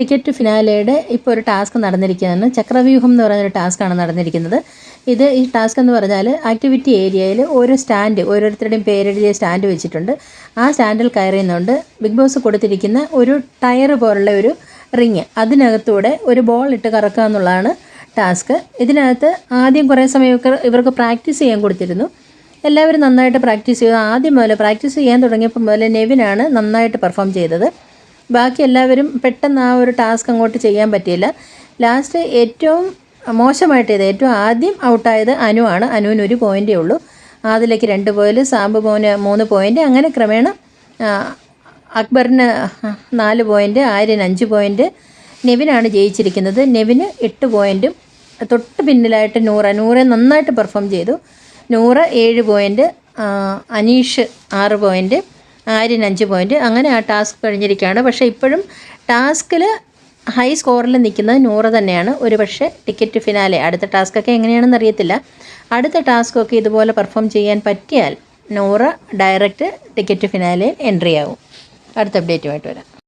Ticket ഫിനാലയുടെ ഇപ്പോൾ ഒരു task നടന്നിരിക്കുകയാണ്. ചക്രവ്യൂഹം എന്ന് പറയുന്ന ഒരു ടാസ്ക്കാണ് നടന്നിരിക്കുന്നത്. ഇത് ഈ ടാസ്ക് എന്ന് പറഞ്ഞാൽ ആക്ടിവിറ്റി ഏരിയയിൽ ഓരോ സ്റ്റാൻഡ് ഓരോരുത്തരുടെയും പേരെഴുതിയ സ്റ്റാൻഡ് വെച്ചിട്ടുണ്ട്. ആ സ്റ്റാൻഡിൽ കയറിയുന്നുണ്ട് ബിഗ് ബോസ് കൊടുത്തിരിക്കുന്ന ഒരു ടയർ പോലുള്ള ഒരു റിങ് അതിനകത്തൂടെ ഒരു ബോൾ ഇട്ട് കറക്കുക എന്നുള്ളതാണ് ടാസ്ക്. ഇതിനകത്ത് ആദ്യം കുറേ സമയമൊക്കെ ഇവർക്ക് പ്രാക്ടീസ് ചെയ്യാൻ കൊടുത്തിരുന്നു. എല്ലാവരും നന്നായിട്ട് പ്രാക്ടീസ് ചെയ്തു. ആദ്യം മുതൽ പ്രാക്ടീസ് ചെയ്യാൻ തുടങ്ങിയപ്പോൾ മുതൽ നെവിനാണ് നന്നായിട്ട് പെർഫോം ചെയ്തത്. ബാക്കി എല്ലാവരും പെട്ടെന്ന് ആ ഒരു ടാസ്ക് അങ്ങോട്ട് ചെയ്യാൻ പറ്റിയില്ല. ലാസ്റ്റ് ഏറ്റവും മോശമായിട്ട് ചെയ്ത് ഏറ്റവും ആദ്യം ഔട്ടായത് അനു ആണ് അനുവിന് ഒരു പോയിന്റേ ഉള്ളൂ. ആദിലേക്ക് രണ്ട് പോയിന്റ് സാമ്പ് മോന് മൂന്ന് പോയിന്റ് അങ്ങനെ ക്രമേണ അക്ബറിന് നാല് പോയിന്റ് ആര്യൻ അഞ്ച് പോയിന്റ് നെവിനാണ് ജയിച്ചിരിക്കുന്നത്. നെവിന് എട്ട് പോയിന്റും തൊട്ട് പിന്നിലായിട്ട് നൂറ നൂറ നന്നായിട്ട് പെർഫോം ചെയ്തു. നൂറ് ഏഴ് പോയിന്റ് അനീഷ് ആറ് പോയിന്റ് ആര്യൻ അഞ്ച് പോയിന്റ് അങ്ങനെ ആ ടാസ്ക് കഴിഞ്ഞിരിക്കുകയാണ്. പക്ഷേ ഇപ്പോഴും ടാസ്കിൽ ഹൈ സ്കോറിൽ നിൽക്കുന്നത് നൂറ് തന്നെയാണ്. ഒരു പക്ഷേ ടിക്കറ്റ് ഫിനാലെ അടുത്ത ടാസ്കൊക്കെ എങ്ങനെയാണെന്ന് അറിയത്തില്ല. അടുത്ത ടാസ്കൊക്കെ ഇതുപോലെ പെർഫോം ചെയ്യാൻ പറ്റിയാൽ നൂറ് ഡയറക്റ്റ് ടിക്കറ്റ് ഫിനാലെ എൻട്രി ആവും. അടുത്ത അപ്ഡേറ്റുമായിട്ട് വരാം.